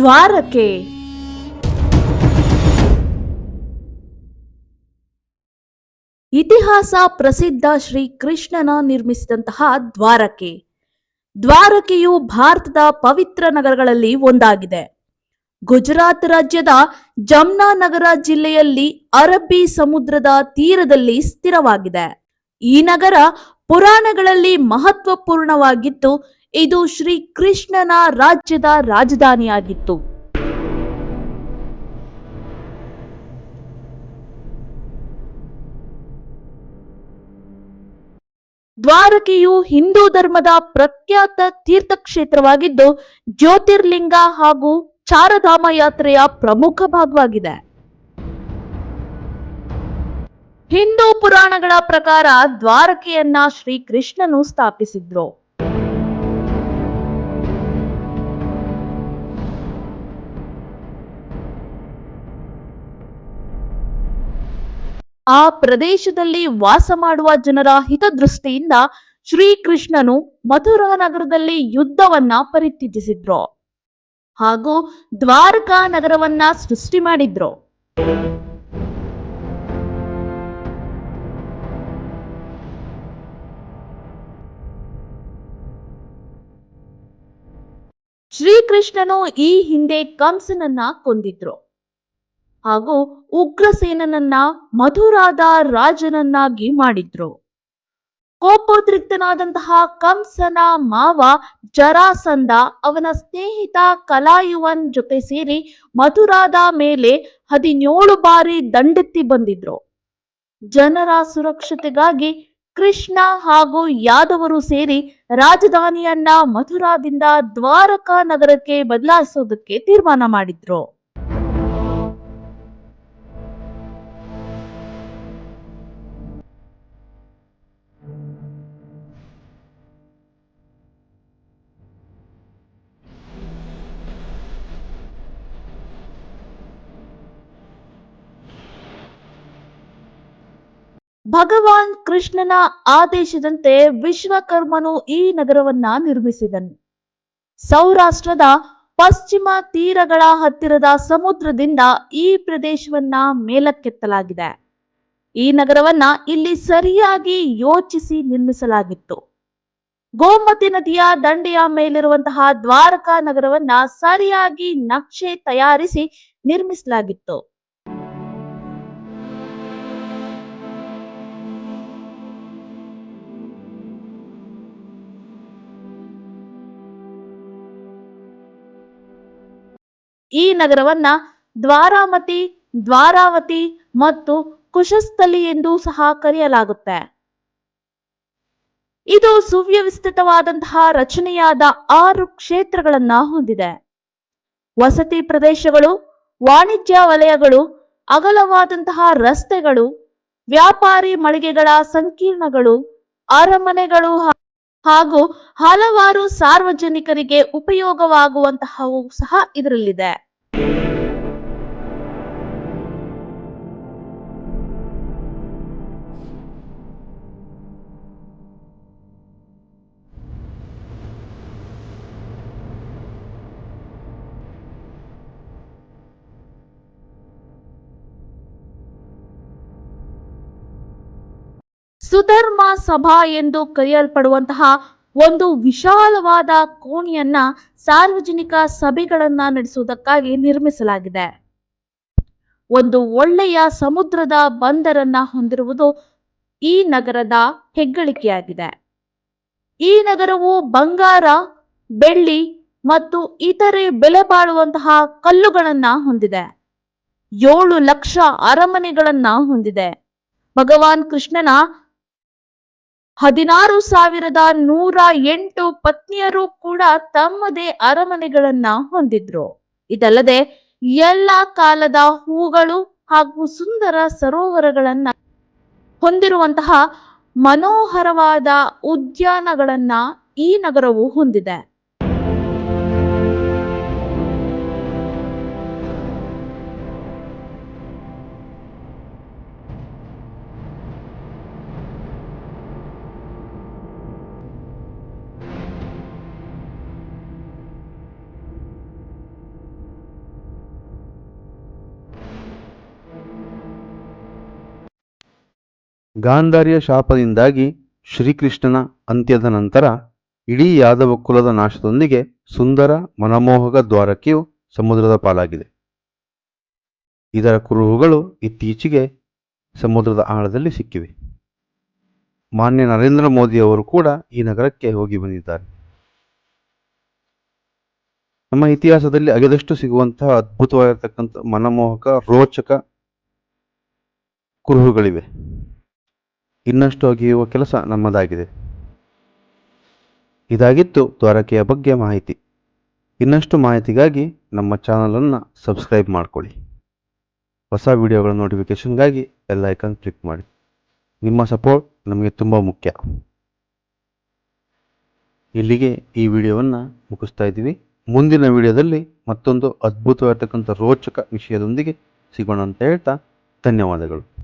ದ್ವಾರಕೆ ಇತಿಹಾಸ ಪ್ರಸಿದ್ಧ ಶ್ರೀ ಕೃಷ್ಣನ ನಿರ್ಮಿಸಿದಂತಹ ದ್ವಾರಕೆ ದ್ವಾರಕೆಯು ಭಾರತದ ಪವಿತ್ರ ನಗರಗಳಲ್ಲಿ ಒಂದಾಗಿದೆ. ಗುಜರಾತ್ ರಾಜ್ಯದ ಜಮ್ನಾ ನಗರ ಜಿಲ್ಲೆಯಲ್ಲಿ ಅರಬ್ಬಿ ಸಮುದ್ರದ ತೀರದಲ್ಲಿ ಸ್ಥಿರವಾಗಿದೆ. ಈ ನಗರ ಪುರಾಣಗಳಲ್ಲಿ ಮಹತ್ವಪೂರ್ಣವಾಗಿದ್ದು ಇದು ಶ್ರೀ ಕೃಷ್ಣನ ರಾಜ್ಯದ ರಾಜಧಾನಿಯಾಗಿತ್ತು. ದ್ವಾರಕೆಯು ಹಿಂದೂ ಧರ್ಮದ ಪ್ರಖ್ಯಾತ ತೀರ್ಥಕ್ಷೇತ್ರವಾಗಿದ್ದು, ಜ್ಯೋತಿರ್ಲಿಂಗ ಹಾಗೂ ಚಾರಧಾಮ ಯಾತ್ರೆಯ ಪ್ರಮುಖ ಭಾಗವಾಗಿದೆ. ಹಿಂದೂ ಪುರಾಣಗಳ ಪ್ರಕಾರ ದ್ವಾರಕೆಯನ್ನ ಶ್ರೀಕೃಷ್ಣನು ಸ್ಥಾಪಿಸಿದ್ರು. ಆ ಪ್ರದೇಶದಲ್ಲಿ ವಾಸ ಮಾಡುವ ಜನರ ಹಿತದೃಷ್ಟಿಯಿಂದ ಶ್ರೀಕೃಷ್ಣನು ಮಥುರಾ ನಗರದಲ್ಲಿ ಯುದ್ಧವನ್ನ ಪರಿತ್ಯಜಿಸಿದ್ರು. ಹಾಗೂ ದ್ವಾರಕಾ ನಗರವನ್ನ ಸೃಷ್ಟಿ ಮಾಡಿದ್ರು. ಶ್ರೀಕೃಷ್ಣನು ಈ ಹಿಂದೆ ಕಂಸನನ್ನ ಕೊಂದಿದ್ರು. ಹಾಗೂ ಉಗ್ರಸೇನನನ್ನ ಮಧುರಾದ ರಾಜನನ್ನಾಗಿ ಮಾಡಿದ್ರು. ಕೋಪೋದ್ರಿಕ್ತನಾದಂತಹ ಕಂಸನ ಮಾವ ಜರಾಸಂಧ ಅವನ ಸ್ನೇಹಿತ ಕಲಾಯುವನ್ ಜೊತೆ ಸೇರಿ ಮಧುರಾದ ಮೇಲೆ ಹದಿನೇಳು ಬಾರಿ ದಂಡೆತ್ತಿ ಬಂದಿದ್ರು. ಜನರ ಸುರಕ್ಷತೆಗಾಗಿ ಕೃಷ್ಣ ಹಾಗೂ ಯಾದವರು ಸೇರಿ ರಾಜಧಾನಿಯನ್ನ ಮಧುರಾದಿಂದ ದ್ವಾರಕಾ ನಗರಕ್ಕೆ ಬದಲಾಯಿಸೋದಕ್ಕೆ ತೀರ್ಮಾನ ಮಾಡಿದ್ರು. ಭಗವಾನ್ ಕೃಷ್ಣನ ಆದೇಶದಂತೆ ವಿಶ್ವಕರ್ಮನು ಈ ನಗರವನ್ನ ನಿರ್ಮಿಸಿದನು. ಸೌರಾಷ್ಟ್ರದ ಪಶ್ಚಿಮ ತೀರಗಳ ಹತ್ತಿರದ ಸಮುದ್ರದಿಂದ ಈ ಪ್ರದೇಶವನ್ನ ಮೇಲಕ್ಕೆತ್ತಲಾಗಿದೆ. ಈ ನಗರವನ್ನ ಇಲ್ಲಿ ಸರಿಯಾಗಿ ಯೋಚಿಸಿ ನಿರ್ಮಿಸಲಾಗಿತ್ತು. ಗೋಮತಿ ನದಿಯ ದಂಡೆಯ ಮೇಲಿರುವಂತಹ ದ್ವಾರಕಾ ನಗರವನ್ನ ಸರಿಯಾಗಿ ನಕ್ಷೆ ತಯಾರಿಸಿ ನಿರ್ಮಿಸಲಾಗಿತ್ತು. ಈ ನಗರವನ್ನ ದ್ವಾರಾಮತಿ, ದ್ವಾರಾವತಿ ಮತ್ತು ಕುಶಸ್ಥಲಿ ಎಂದು ಸಹ ಕರೆಯಲಾಗುತ್ತೆ. ಇದು ಸುವ್ಯವಸ್ಥಿತವಾದಂತಹ ರಚನೆಯಾದ ಆರು ಕ್ಷೇತ್ರಗಳನ್ನ ಹೊಂದಿದೆ. ವಸತಿ ಪ್ರದೇಶಗಳು, ವಾಣಿಜ್ಯ ವಲಯಗಳು, ಅಗಲವಾದಂತಹ ರಸ್ತೆಗಳು, ವ್ಯಾಪಾರಿ ಮಳಿಗೆಗಳ ಸಂಕೀರ್ಣಗಳು, ಅರಮನೆಗಳು ಹಾಗೂ ಹಲವಾರು ಸಾರ್ವಜನಿಕರಿಗೆ ಉಪಯೋಗವಾಗುವಂತಹವು ಸಹ ಇದರಲ್ಲಿದೆ. ಸುಧರ್ಮ ಸಭಾ ಎಂದು ಕರೆಯಲ್ಪಡುವಂತಹ ಒಂದು ವಿಶಾಲವಾದ ಕೋಣೆಯನ್ನ ಸಾರ್ವಜನಿಕ ಸಭೆಗಳನ್ನ ನಡೆಸುವುದಕ್ಕಾಗಿ ನಿರ್ಮಿಸಲಾಗಿದೆ. ಒಂದು ಒಳ್ಳೆಯ ಸಮುದ್ರದ ಬಂದರನ್ನ ಹೊಂದಿರುವುದು ಈ ನಗರದ ಹೆಗ್ಗಳಿಕೆಯಾಗಿದೆ. ಈ ನಗರವು ಬಂಗಾರ, ಬೆಳ್ಳಿ ಮತ್ತು ಇತರೆ ಬೆಲೆ ಬಾಳುವಂತಹ ಕಲ್ಲುಗಳನ್ನ ಹೊಂದಿದೆ. ಏಳು ಲಕ್ಷ ಅರಮನೆಗಳನ್ನ ಹೊಂದಿದೆ. ಭಗವಾನ್ ಕೃಷ್ಣನ ಹದಿನಾರು ಸಾವಿರದ ನೂರ ಎಂಟು ಪತ್ನಿಯರು ಕೂಡ ತಮ್ಮದೇ ಅರಮನೆಗಳನ್ನ ಹೊಂದಿದ್ರು. ಇದಲ್ಲದೆ ಎಲ್ಲ ಕಾಲದ ಹೂಗಳು ಹಾಗೂ ಸುಂದರ ಸರೋವರಗಳನ್ನ ಹೊಂದಿರುವಂತಹ ಮನೋಹರವಾದ ಉದ್ಯಾನಗಳನ್ನ ಈ ನಗರವು ಹೊಂದಿದೆ. ಗಾಂಧಾರಿಯ ಶಾಪದಿಂದಾಗಿ ಶ್ರೀಕೃಷ್ಣನ ಅಂತ್ಯದ ನಂತರ ಇಡೀ ಯಾದವ ಕುಲದ ನಾಶದೊಂದಿಗೆ ಸುಂದರ ಮನಮೋಹಕ ದ್ವಾರಕೆಯು ಸಮುದ್ರದ ಪಾಲಾಗಿದೆ. ಇದರ ಕುರುಹುಗಳು ಇತ್ತೀಚೆಗೆ ಸಮುದ್ರದ ಆಳದಲ್ಲಿ ಸಿಕ್ಕಿವೆ. ಮಾನ್ಯ ನರೇಂದ್ರ ಮೋದಿ ಅವರು ಕೂಡ ಈ ನಗರಕ್ಕೆ ಹೋಗಿ ಬಂದಿದ್ದಾರೆ. ನಮ್ಮ ಇತಿಹಾಸದಲ್ಲಿ ಅಗೆದಷ್ಟು ಸಿಗುವಂತಹ ಅದ್ಭುತವಾಗಿರ್ತಕ್ಕಂಥ ಮನಮೋಹಕ ರೋಚಕ ಕುರುಹುಗಳಿವೆ. ಇನ್ನಷ್ಟು ಅಗೆಯುವ ಕೆಲಸ ನಮ್ಮದಾಗಿದೆ. ಇದಾಗಿತ್ತು ದ್ವಾರಕೆಯ ಬಗ್ಗೆ ಮಾಹಿತಿ. ಇನ್ನಷ್ಟು ಮಾಹಿತಿಗಾಗಿ ನಮ್ಮ ಚಾನಲನ್ನು ಸಬ್ಸ್ಕ್ರೈಬ್ ಮಾಡಿಕೊಳ್ಳಿ. ಹೊಸ ವಿಡಿಯೋಗಳ ನೋಟಿಫಿಕೇಷನ್ಗಾಗಿ ಎಲ್ಲ ಐಕನ್ ಕ್ಲಿಕ್ ಮಾಡಿ. ನಿಮ್ಮ ಸಪೋರ್ಟ್ ನಮಗೆ ತುಂಬ ಮುಖ್ಯ. ಇಲ್ಲಿಗೆ ಈ ವಿಡಿಯೋವನ್ನು ಮುಗಿಸ್ತಾ ಇದ್ದೀವಿ. ಮುಂದಿನ ವಿಡಿಯೋದಲ್ಲಿ ಮತ್ತೊಂದು ಅದ್ಭುತವಾಗಿರ್ತಕ್ಕಂಥ ರೋಚಕ ವಿಷಯದೊಂದಿಗೆ ಸಿಗೋಣ ಅಂತ ಹೇಳ್ತಾ ಧನ್ಯವಾದಗಳು.